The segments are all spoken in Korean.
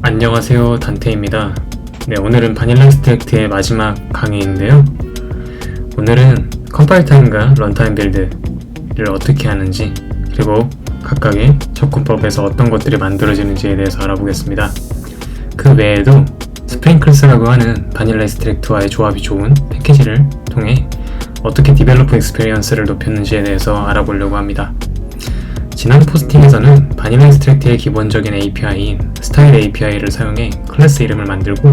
안녕하세요 단테입니다. 네 오늘은 바닐라 익스트랙트의 마지막 강의인데요. 오늘은 컴파일 타임과 런타임 빌드를 어떻게 하는지 그리고 각각의 접근법에서 어떤 것들이 만들어지는지에 대해서 알아보겠습니다. 그 외에도 스프링클스라고 하는 바닐라 익스트랙트와의 조합이 좋은 패키지를 통해 어떻게 디벨로퍼 익스페리언스를 높였는지에 대해서 알아보려고 합니다 지난 포스팅에서는 바닐라 익스트랙트의 기본적인 API인 스타일 API를 사용해 클래스 이름을 만들고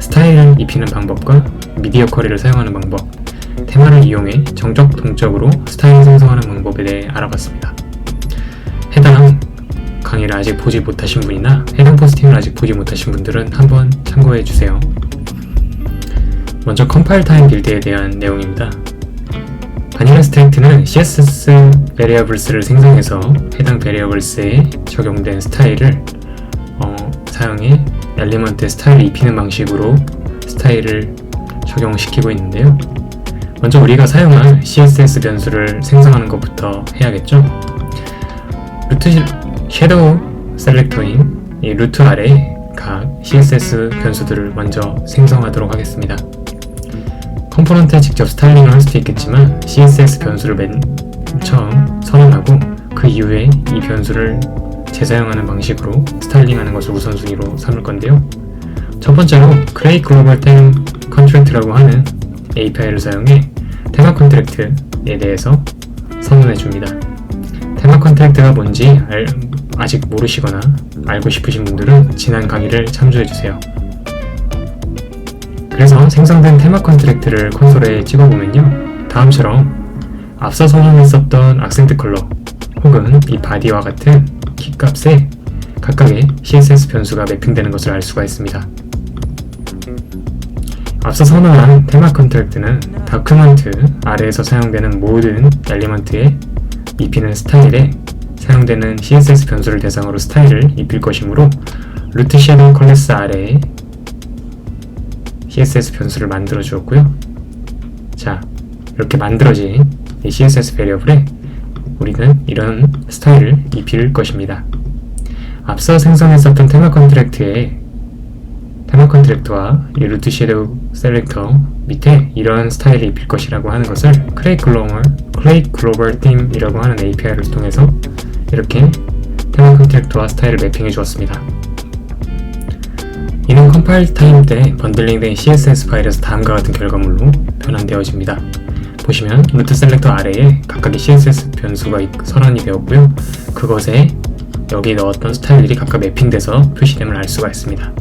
스타일을 입히는 방법과 미디어 쿼리를 사용하는 방법, 테마를 이용해 정적 동적으로 스타일을 생성하는 방법에 대해 알아봤습니다. 해당 강의를 아직 보지 못하신 분이나 해당 포스팅을 아직 보지 못하신 분들은 한번 참고해 주세요. 먼저 컴파일 타임 빌드에 대한 내용입니다. 바닐라 스트레이트는 CSS variables를 생성해서 해당 variables에 적용된 스타일을 어, 사용해 엘리먼트의 스타일을 입히는 방식으로 스타일을 적용시키고 있는데요. 먼저 우리가 사용할 CSS 변수를 생성하는 것부터 해야겠죠. 루트 섀도우 셀렉터인 이 루트 아래 각 CSS 변수들을 먼저 생성하도록 하겠습니다. 컴포넌트에 직접 스타일링을 할 수도 있겠지만 CSS 변수를 맨 처음 선언하고 그 이후에 이 변수를 재사용하는 방식으로 스타일링하는 것을 우선순위로 삼을 건데요. 첫 번째로 create global theme contract라고 하는 API를 사용해 테마 컨트랙트에 대해서 선언해 줍니다. 테마 컨트랙트가 뭔지 알, 아직 모르시거나 알고 싶으신 분들은 지난 강의를 참조해 주세요. 그래서 생성된 테마 컨트랙트를 콘솔에 찍어보면요. 다음처럼 앞서 선언했었던 악센트 컬러 혹은 이 바디와 같은 키값에 각각의 CSS 변수가 매핑되는 것을 알 수가 있습니다. 앞서 선언한 테마 컨트랙트는 다큐먼트 아래에서 사용되는 모든 엘리먼트에 입히는 스타일에 사용되는 CSS 변수를 대상으로 스타일을 입힐 것이므로 루트 섀도우 클래스 아래에 CSS 변수를 만들어 주었고요. 자, 이렇게 만들어진 이 CSS 베리어블에 우리는 이런 스타일을 입힐 것입니다. 앞서 생성했었던 테마 컨트랙트에 테마 컨트랙트와 이 루트 섀도우 셀렉터 밑에 이런 스타일을 입힐 것이라고 하는 것을 클레이 글로벌 클레이 글로벌 팀이라고 하는 API를 통해서 이렇게 테마 컨트랙트와 스타일을 매핑해 주었습니다. 이는 컴파일 타임 때 번들링된 CSS 파일에서 다음과 같은 결과물로 변환되어집니다. 보시면 루트 셀렉터 아래에 각각의 CSS 변수가 선언이 되었고요. 그것에 여기 넣었던 스타일들이 각각 매핑돼서 표시됨을 알 수가 있습니다.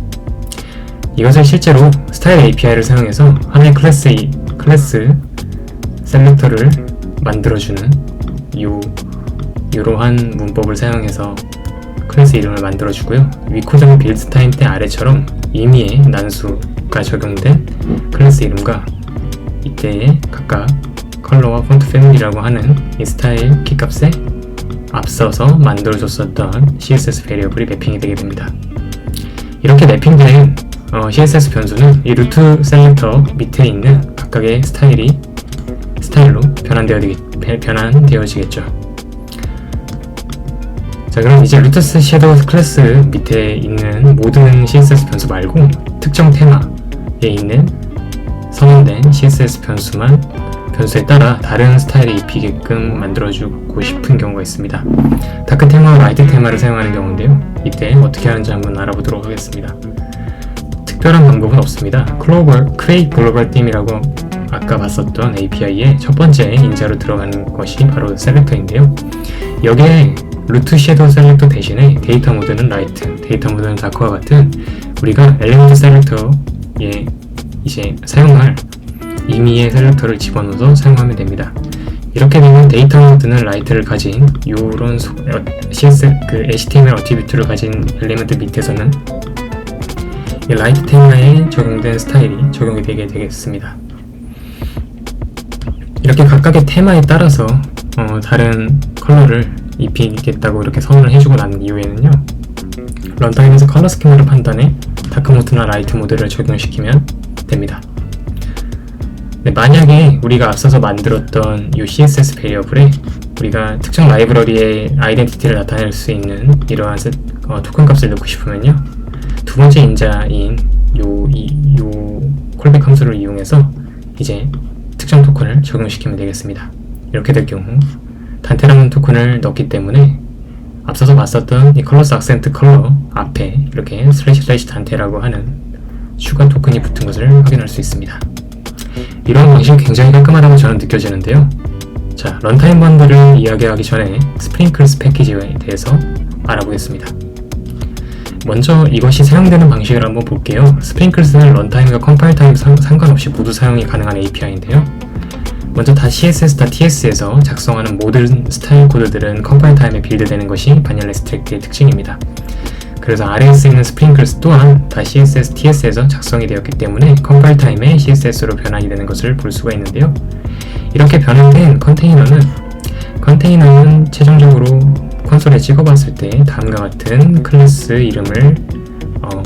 이것을 실제로 스타일 API를 사용해서 하나의 클래스, 클래스 셀렉터를 만들어주는 요, 이러한 문법을 사용해서 클래스 이름을 만들어주고요. 위코드는 빌드 타임 때 아래처럼 임의의 난수가 적용된 클래스 이름과 이때의 각각 컬러와 폰트 패밀리라고 하는 이 스타일 키값에 앞서서 만들어줬었던 CSS 베리어블이 매핑이 되게 됩니다. 이렇게 매핑된 어, CSS 변수는 이 루트 셀렉터 밑에 있는 각각의 스타일이 스타일로 변환되어, 변환되어지겠죠. 자 그럼 이제 루트 섀도우 클래스 밑에 있는 모든 CSS 변수 말고 특정 테마에 있는 선언된 CSS 변수만 변수에 따라 다른 스타일을 입히게끔 만들어주고 싶은 경우가 있습니다. 다크 테마와 라이트 테마를 사용하는 경우인데요. 이때 어떻게 하는지 한번 알아보도록 하겠습니다. 특별한 방법은 없습니다. 글로벌, create global theme이라고 아까 봤었던 API의 첫 번째 인자로 들어가는 것이 바로 셀렉터인데요. 여기에 루트 섀도우 셀렉터 대신에 데이터 모드는 라이트, 데이터 모드는 다크와 같은 우리가 엘리먼트 셀렉터에 이제 사용할 임의의 셀렉터를 집어넣어서 사용하면 됩니다. 이렇게 되면 데이터 모드는 라이트를 가진 이런 CS 그 HTML 어티뷰트를 가진 엘리먼트 밑에서는 이 라이트 테마에 적용된 스타일이 적용이 되게 되겠습니다. 이렇게 각각의 테마에 따라서 어, 다른 컬러를 입히겠다고 이렇게 선언을 해주고 난 이후에는요 런타임에서 컬러 스키마를 판단해 다크 모드나 라이트 모드를 적용시키면 됩니다 네, 만약에 우리가 앞서서 만들었던 이 CSS 베리어블에 우리가 특정 라이브러리의 아이덴티티를 나타낼 수 있는 이러한 세- 어, 토큰 값을 넣고 싶으면요. 두 번째 인자인 요, 이, 요 콜백 함수를 이용해서 이제 특정 토큰을 적용시키면 되겠습니다. 이렇게 될 경우 단테라는 토큰을 넣기 때문에 앞서서 봤었던 이 컬러스 악센트 컬러 앞에 이렇게 슬래시 슬래시 단테라고 하는 추가 토큰이 붙은 것을 확인할 수 있습니다. 이런 방식이 굉장히 깔끔하다고 저는 느껴지는데요. 자, 런타임 번들을 이야기하기 전에 스프링클스 패키지에 대해서 알아보겠습니다. 먼저 이것이 사용되는 방식을 한번 볼게요. 스프링클스는 런타임과 컴파일 타임 상- 상관없이 모두 사용이 가능한 API인데요. 먼저 다 CSS.ts에서 작성하는 모든 스타일 코드들은 컴파일 타임에 빌드되는 것이 바닐라 스트렉트의 특징입니다. 그래서 아래에 쓰이는 스프링클스 또한 다 CSS, TS에서 작성이 되었기 때문에 컴파일 타임에 CSS로 변환이 되는 것을 볼 수가 있는데요. 이렇게 변환된 컨테이너는 컨테이너는 최종적으로 콘솔에 찍어봤을 때 다음과 같은 클래스 이름을 어,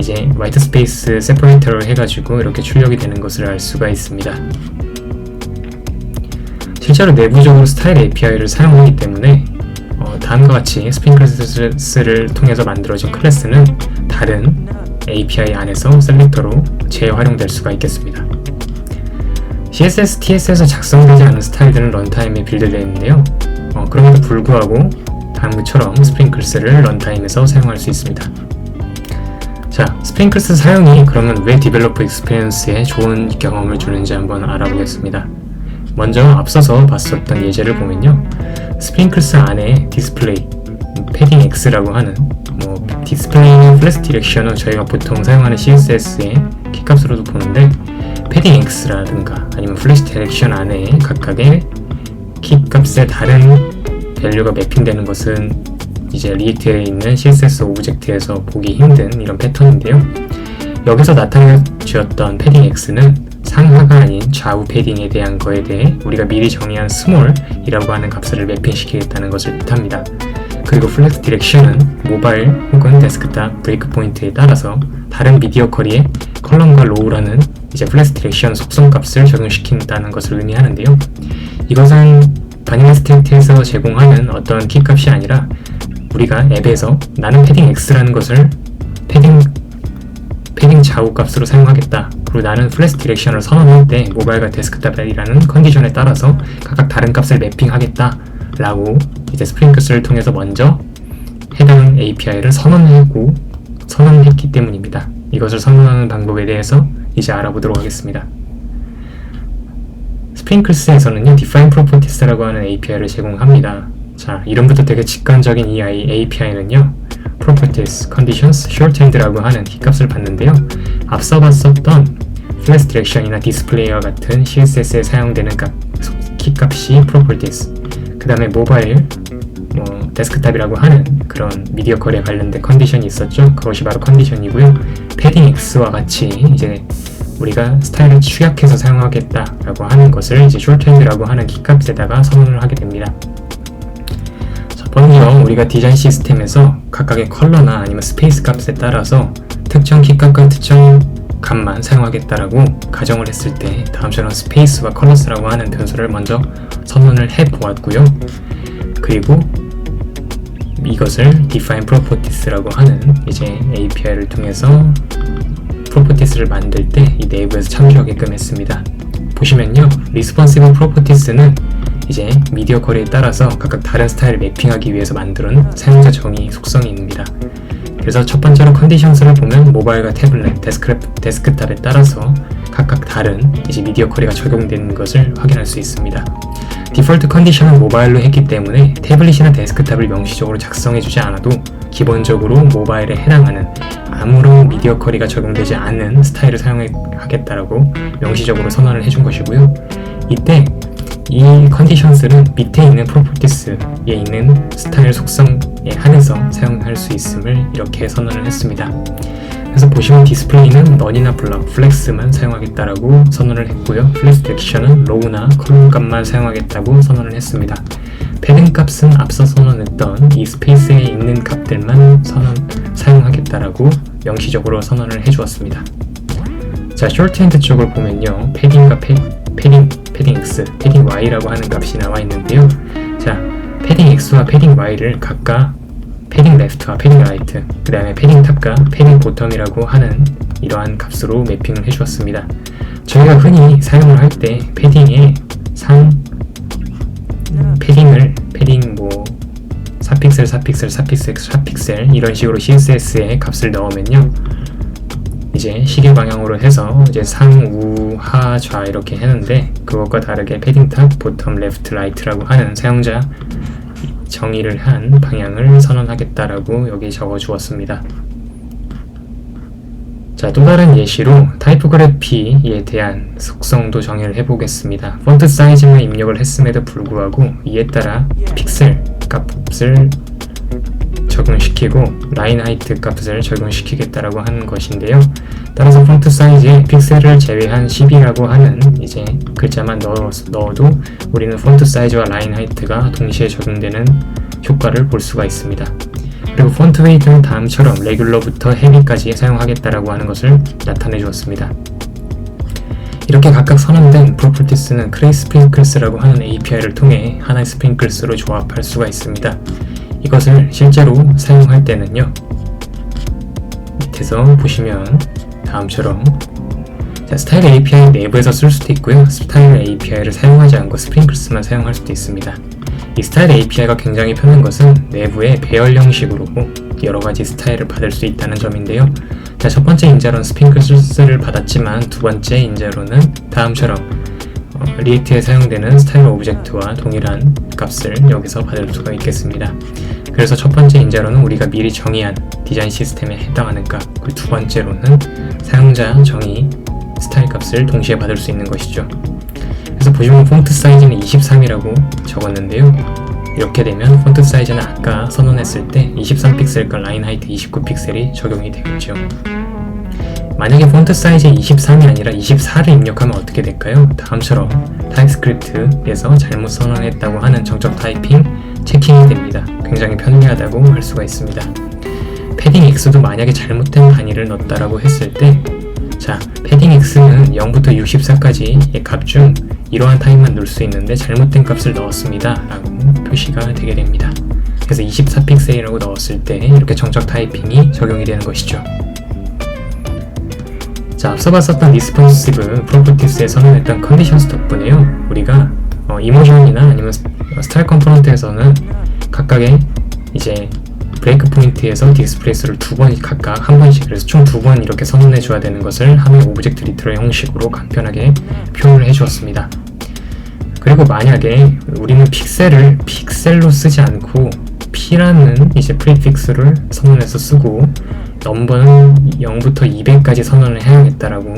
이제 화이트 스페이스 세퍼레이터로 해가지고 이렇게 출력이 되는 것을 알 수가 있습니다. 실제로 내부적으로 스타일 API를 사용하기 때문에 어, 다음과 같이 스프링 클래스를 통해서 만들어진 클래스는 다른 API 안에서 셀렉터로 재활용될 수가 있겠습니다. CSS, TS에서 작성되지 않은 스타일들은 런타임에 빌드되어 있는데요. 어, 그럼에도 불구하고 다음처럼 스프링클스를 런타임에서 사용할 수 있습니다. 자, 스프링클스 사용이 그러면 왜 디벨로퍼 익스피리언스에 좋은 경험을 주는지 한번 알아보겠습니다. 먼저 앞서서 봤었던 예제를 보면요. 스프링클스 안에 디스플레이, 패딩 X라고 하는 뭐 디스플레이는 플래시 디렉션은 저희가 보통 사용하는 CSS의 키값으로도 보는데 패딩 X라든가 아니면 플래시 디렉션 안에 각각의 키값의 다른 밸류가 매핑되는 것은 이제 리액트에 있는 CSS 오브젝트에서 보기 힘든 이런 패턴인데요. 여기서 나타내주었던 패딩 X는 상하가 아닌 좌우 패딩에 대한 거에 대해 우리가 미리 정의한 스몰이라고 하는 값을 매핑시키겠다는 것을 뜻합니다. 그리고 플렉스 디렉션은 모바일 혹은 데스크탑 브레이크 포인트에 따라서 다른 미디어 커리에 컬럼과 로우라는 이제 플렉스 디렉션 속성 값을 적용시킨다는 것을 의미하는데요. 이것은 바닐라 스테이트에서 제공하는 어떤 키 값이 아니라 우리가 앱에서 나는 패딩 X라는 것을 패딩 패딩 좌우 값으로 사용하겠다. 그리고 나는 플래시 디렉션을 선언할 때 모바일과 데스크탑이라는 컨디션에 따라서 각각 다른 값을 매핑하겠다. 라고 이제 스프링크스를 통해서 먼저 해당 API를 선언하고 선언했기 때문입니다. 이것을 선언하는 방법에 대해서 이제 알아보도록 하겠습니다. 스프링클스에서는요, define properties라고 하는 API를 제공합니다. 자, 이름부터 되게 직관적인 이 API는요, properties, conditions, shorthand라고 하는 키값을 받는데요. 앞서 봤었던 flash direction이나 디스플레이와 같은 CSS에 사용되는 값, 키값이 properties. 그 다음에 모바일, 뭐 데스크탑이라고 하는 그런 미디어 거래에 관련된 컨디션이 있었죠. 그것이 바로 컨디션이고요. 패딩 X와 같이 이제 우리가 스타일을 축약해서 사용하겠다라고 하는 것을 이제 shorthand라고 하는 키값에다가 선언을 하게 됩니다. 먼저 우리가 디자인 시스템에서 각각의 컬러나 아니면 스페이스 값에 따라서 특정 키값과 특정 값만 사용하겠다라고 가정을 했을 때 다음처럼 스페이스와 컬러스라고 하는 변수를 먼저 선언을 해 보았고요. 그리고 이것을 define properties라고 하는 이제 API를 통해서 properties를 만들 때 이 내부에서 참조하게끔 했습니다. 보시면요, responsive properties는 이제 미디어 거리에 따라서 각각 다른 스타일을 매핑하기 위해서 만드는 사용자 정의 속성입니다. 그래서 첫 번째로 컨디션스를 보면 모바일과 태블릿, 데스크, 데스크탑에 따라서 각각 다른 이제 미디어 커리가 적용되는 것을 확인할 수 있습니다. 디폴트 컨디션은 모바일로 했기 때문에 태블릿이나 데스크탑을 명시적으로 작성해주지 않아도 기본적으로 모바일에 해당하는 아무런 미디어 커리가 적용되지 않는 스타일을 사용하겠다라고 명시적으로 선언을 해준 것이고요. 이때 이 컨디션스는 밑에 있는 프로퍼티스에 있는 스타일 속성에 한해서 사용할 수 있음을 이렇게 선언을 했습니다. 그래서 보시면 디스플레이는 넌이나 블럭, 플렉스만 사용하겠다라고 선언을 했고요. 플렉스 렉션은 로우나 컬럼 값만 사용하겠다고 선언을 했습니다. 패딩 값은 앞서 선언했던 이 스페이스에 있는 값들만 선언, 사용하겠다라고 명시적으로 선언을 해주었습니다. 자, 숄트핸드 쪽을 보면요. 패딩과 패, 패딩, 패딩 X, 패딩 Y라고 하는 값이 나와 있는데요. 자, 패딩 X와 패딩 Y를 각각 패딩 레프트와 패딩 라이트, 그 다음에 패딩 탑과 패딩 보텀이라고 하는 이러한 값으로 매핑을 해주었습니다. 저희가 흔히 사용을 할 때 패딩에 상 패딩을 패딩 뭐 4픽셀, 4픽셀, 4픽셀, 4픽셀 이런 식으로 CSS에 값을 넣으면요. 이제 시계 방향으로 해서 이제 상, 우, 하, 좌 이렇게 했는데 그것과 다르게 패딩 탑, 보텀, 레프트, 라이트라고 하는 사용자 정의를 한 방향을 선언하겠다라고 여기 적어 주었습니다. 자, 또 다른 예시로 타이포그래피에 대한 속성도 정의를 해보겠습니다. 폰트 사이즈만 입력을 했음에도 불구하고 이에 따라 픽셀 값을 적용시키고 라인 하이트 값을 적용시키겠다라고 하는 것인데요. 따라서 폰트 사이즈에 픽셀을 제외한 10이라고 하는 이제 글자만 넣어, 넣어도 우리는 폰트 사이즈와 라인 하이트가 동시에 적용되는 효과를 볼 수가 있습니다. 그리고 폰트 웨이트는 다음처럼 레귤러부터 헤비까지 사용하겠다라고 하는 것을 나타내 주었습니다. 이렇게 각각 선언된 프로퍼티스는 크레이 스프링클스라고 하는 API를 통해 하나의 스프링클스로 조합할 수가 있습니다. 이것을 실제로 사용할 때는요. 밑에서 보시면 다음처럼 자, 스타일 API 내부에서 쓸 수도 있고요. 스타일 API를 사용하지 않고 스프링클스만 사용할 수도 있습니다. 이 스타일 API가 굉장히 편한 것은 내부에 배열 형식으로 여러 가지 스타일을 받을 수 있다는 점인데요. 자, 첫 번째 인자로는 스프링클스를 받았지만 두 번째 인자로는 다음처럼 어, 리액트에 사용되는 스타일 오브젝트와 동일한 값을 여기서 받을 수가 있겠습니다. 그래서 첫 번째 인자로는 우리가 미리 정의한 디자인 시스템에 해당하는 값, 그리고 두 번째로는 사용자 정의 스타일 값을 동시에 받을 수 있는 것이죠. 그래서 보시면 폰트 사이즈는 23이라고 적었는데요. 이렇게 되면 폰트 사이즈는 아까 선언했을 때 23픽셀과 라인 하이트 29픽셀이 적용이 되겠죠. 만약에 폰트 사이즈 23이 아니라 24를 입력하면 어떻게 될까요? 다음처럼 타입스크립트에서 잘못 선언했다고 하는 정적 타이핑 체킹이 됩니다. 굉장히 편리하다고 할 수가 있습니다. 패딩 X도 만약에 잘못된 단위를 넣었다라고 했을 때 자, 패딩 X는 0부터 64까지의 값 중 이러한 타입만 넣을 수 있는데 잘못된 값을 넣었습니다. 라고 표시가 되게 됩니다. 그래서 24픽셀이라고 넣었을 때 이렇게 정적 타이핑이 적용이 되는 것이죠. 자, 앞서 봤었던 리스폰시브 프로퍼티스에 선언했던 컨디션스 덕분에요. 우리가 어, 이모션이나 아니면 스타일 컴포넌트에서는 각각의 이제 브레이크 포인트에서 디스플레이스를 두 번 각각 한 번씩 그래서 총 두 번 이렇게 선언해 줘야 되는 것을 하나의 오브젝트 리트러 형식으로 간편하게 표현을 해 주었습니다. 그리고 만약에 우리는 픽셀을 픽셀로 쓰지 않고 P라는 이제 프리픽스를 선언해서 쓰고 넘버는 0부터 200까지 선언을 해야겠다라고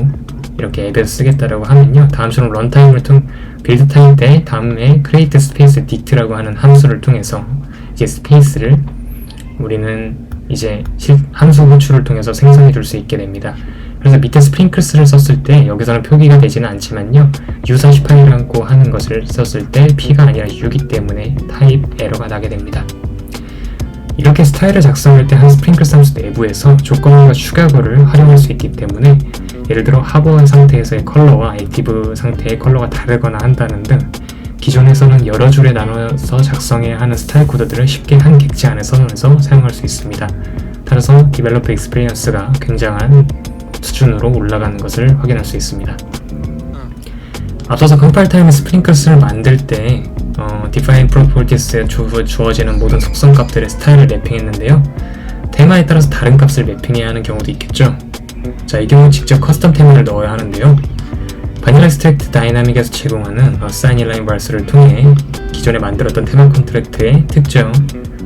이렇게 앱에서 쓰겠다라고 하면요 다음처럼 런타임을 통 빌드 타임 때 다음에 create space dit라고 하는 함수를 통해서 이제 스페이스를 우리는 이제 함수 호출을 통해서 생성해 줄 수 있게 됩니다. 그래서 밑에 스프링클스를 썼을 때 여기서는 표기가 되지는 않지만요. U48이라고 하는 것을 썼을 때 P가 아니라 U기 때문에 타입 에러가 나게 됩니다. 이렇게 스타일을 작성할 때 한 스프링클스 함수 내부에서 조건과 추가글을 활용할 수 있기 때문에 예를 들어 하버한 상태에서의 컬러와 액티브 상태의 컬러가 다르거나 한다는 등 기존에서는 여러 줄에 나눠서 작성해야 하는 스타일 코드들을 쉽게 한 객체 안에 선언해서 사용할 수 있습니다. 따라서 디벨로퍼 익스페리언스가 굉장한 수준으로 올라가는 것을 확인할 수 있습니다. 앞서서 컴파일 타임의 스프링클스를 만들 때 어, define properties에 주, 주어지는 모든 속성 값들의 스타일을 맵핑했는데요. 테마에 따라서 다른 값을 맵핑해야 하는 경우도 있겠죠. 자, 이 경우 직접 커스텀 테마를 넣어야 하는데요. 바닐라 스트랙트 다이나믹에서 제공하는 assign inline vars를 통해 기존에 만들었던 테마 컨트랙트의 특정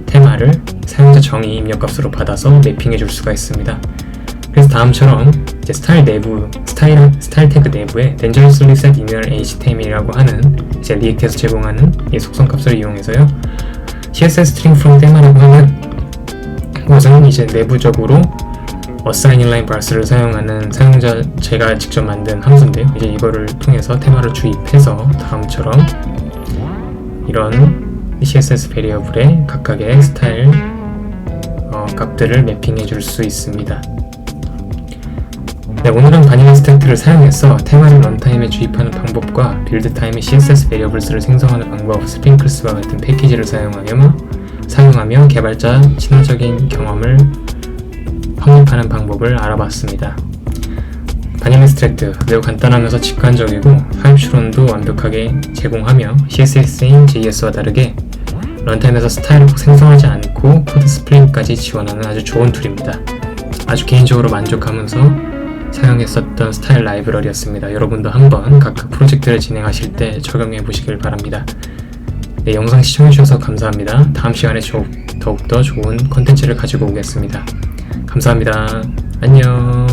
테마를 사용자 정의 입력값으로 받아서 매핑해 줄 수가 있습니다. 그래서 다음처럼 이제 스타일 내부 스타일 스타일 태그 내부에 dangerously set inner html이라고 하는 리액트에서 제공하는 이 속성 값을 이용해서요 css string from 테마라고 하는 것은 이제 내부적으로 assign inline pars를 사용하는 사용자 제가 직접 만든 함수인데요. 이제 이거를 통해서 테마를 주입해서 다음처럼 이런 CSS 베리어블에 각각의 스타일 어, 값들을 매핑해 줄 수 있습니다. 네, 오늘은 바닐라 스택트를 사용해서 테마를 런타임에 주입하는 방법과 빌드 타임에 CSS 베리어블스를 생성하는 방법, 스핑클스와 같은 패키지를 사용하며 사용하며 개발자 친화적인 경험을 확립하는 방법을 알아봤습니다. 바닐라 스트랙트 매우 간단하면서 직관적이고 타입 추론도 완벽하게 제공하며 CSS인 JS와 다르게 런타임에서 스타일을 꼭 생성하지 않고 코드 스프링까지 지원하는 아주 좋은 툴입니다. 아주 개인적으로 만족하면서 사용했었던 스타일 라이브러리였습니다. 여러분도 한번 각각 프로젝트를 진행하실 때 적용해 보시길 바랍니다. 네, 영상 시청해주셔서 감사합니다. 다음 시간에 조- 더욱더 좋은 컨텐츠를 가지고 오겠습니다. 감사합니다. 안녕.